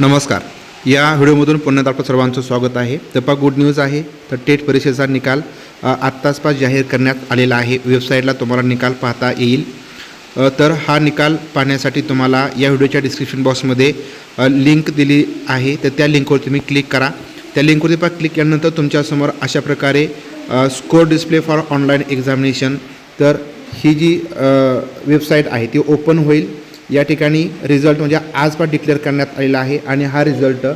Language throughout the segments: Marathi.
नमस्कार. या व्हिडिओमधून पुन्हा आपलं सर्वांचं स्वागत आहे. तपा गुड न्यूज आहे. तर टेट परीक्षेचा निकाल आत्ताच पास जाहीर करण्यात आलेला आहे. वेबसाईटला तुम्हाला निकाल पाहता येईल. तर हा निकाल पाहण्यासाठी तुम्हाला या व्हिडिओच्या डिस्क्रिप्शन बॉक्समध्ये लिंक दिली आहे. तर त्या लिंकवर तुम्ही क्लिक करा. त्या लिंकवरती पा क्लिक केल्यानंतर तुमच्यासमोर अशा प्रकारे score display for online examination. तर ही जी वेबसाईट आहे ती ओपन होईल. या ठिकाणी रिझल्ट म्हणजे आज पण डिक्लेअर करण्यात आलेला आहे आणि हा रिझल्ट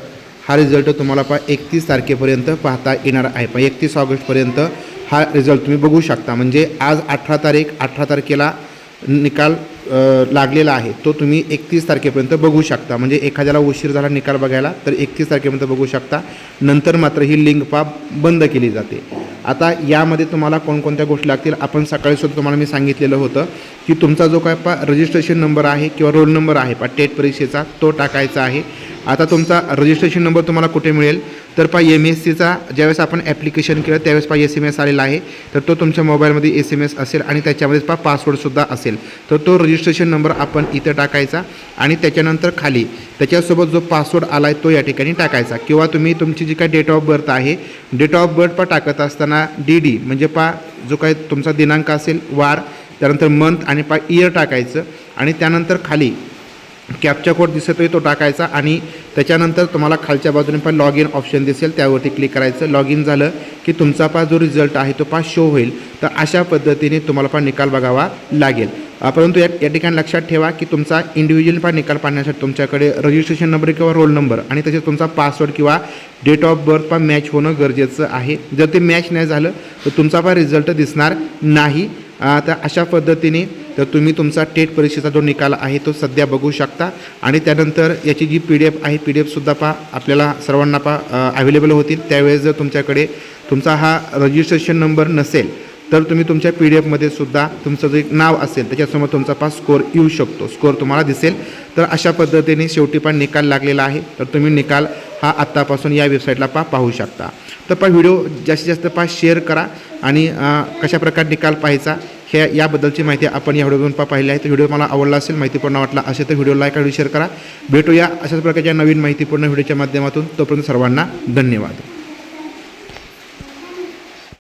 हा रिझल्ट तुम्हाला पा एकतीस तारखेपर्यंत पाहता येणार आहे. पण एकतीस ऑगस्टपर्यंत हा रिझल्ट तुम्ही बघू शकता. म्हणजे आज अठरा तारीख अठरा तारखेला निकाल लागलेला आहे. तो तुम्ही एकतीस तारखेपर्यंत बघू शकता. म्हणजे एखाद्याला उशीर झाला निकाल बघायला तर एकतीस तारखेपर्यंत बघू शकता. नंतर मात्र ही लिंक पा बंद केली जाते. आता यामध्ये तुम्हाला कोणकोणत्या गोष्टी लागतील आपण सकाळी सुद्धा तुम्हाला मी सांगितलेलं होतं की तुमचा जो काय पा रजिस्ट्रेशन नंबर आहे किंवा रोल नंबर आहे पा टेट परीक्षेचा तो टाकायचा आहे. आता तुमचा रजिस्ट्रेशन नंबर तुम्हाला कुठे मिळेल? तर पा एम एस सीचा ज्यावेळेस आपण ॲप्लिकेशन केलं त्यावेळेस पा एस एम एस आलेला आहे. तर तो तुमच्या मोबाईलमध्ये एस एम एस असेल आणि त्याच्यामध्ये पा पासवर्डसुद्धा असेल. तर तो रजिस्ट्रेशन नंबर आपण इथं टाकायचा आणि त्याच्यानंतर खाली त्याच्यासोबत जो पासवर्ड आला आहे तो या ठिकाणी टाकायचा. किंवा तुम्ही तुमची जी काय डेट ऑफ बर्थ आहे डेट ऑफ बर्थ पा टाकत असताना डी डी म्हणजे पा जो काय तुमचा दिनांक असेल वार त्यानंतर मंथ आणि पा इयर टाकायचं. आणि त्यानंतर खाली कॅपचा कोड दिसतोय तो टाकायचा आणि त्याच्यानंतर तुम्हाला खालच्या बाजूने पण लॉग इन ऑप्शन दिसेल त्यावरती क्लिक करायचं. लॉग इन झालं की तुमचा पा जो रिझल्ट आहे तो पा शो होईल. तर अशा पद्धतीने तुम्हाला पण निकाल बघावा लागेल. परंतु या या ठिकाणी लक्षात ठेवा की तुमचा इंडिव्हिज्युअल पण निकाल पाहण्यासाठी तुमच्याकडे रजिस्ट्रेशन नंबर किंवा रोल नंबर आणि तसेच तुमचा पासवर्ड किंवा डेट ऑफ बर्थ पण मॅच होणं गरजेचं आहे. जर ते मॅच नाही झालं तर तुमचा पण रिझल्ट दिसणार नाही. तर अशा पद्धतीने तर तुम्ही तुमचा टेट परीक्षेचा जो निकाल आहे तो सध्या बघू शकता. आणि त्यानंतर याची जी पी डी एफ आहे पी डी एफसुद्धा पहा आपल्याला सर्वांना पहा अवेलेबल होतील. त्यावेळेस जर तुमच्याकडे तुमचा हा रजिस्ट्रेशन नंबर नसेल तर तुम्ही तुमच्या पी डी एफमध्ये सुद्धा तुमचं जे नाव असेल त्याच्यासमोर तुमचा पा स्कोर येऊ शकतो. स्कोर तुम्हाला दिसेल. तर अशा पद्धतीने शेवटी पण निकाल लागलेला आहे. तर तुम्ही निकाल हा आत्तापासून या वेबसाईटला पा पाहू शकता. तर पा व्हिडिओ जास्तीत जास्त पा शेअर करा. आणि कशा प्रकारे निकाल पाहायचा हे याबद्दलची माहिती आपण या व्हिडिओतून पा पाहिली आहे. तर व्हिडिओ मला आवडला असेल माहितीपूर्ण वाटला असेल तर व्हिडिओ लाईक आणि शेअर करा. भेटूया अशाच प्रकारच्या नवीन माहितीपूर्ण व्हिडिओच्या माध्यमातून. तोपर्यंत सर्वांना धन्यवाद.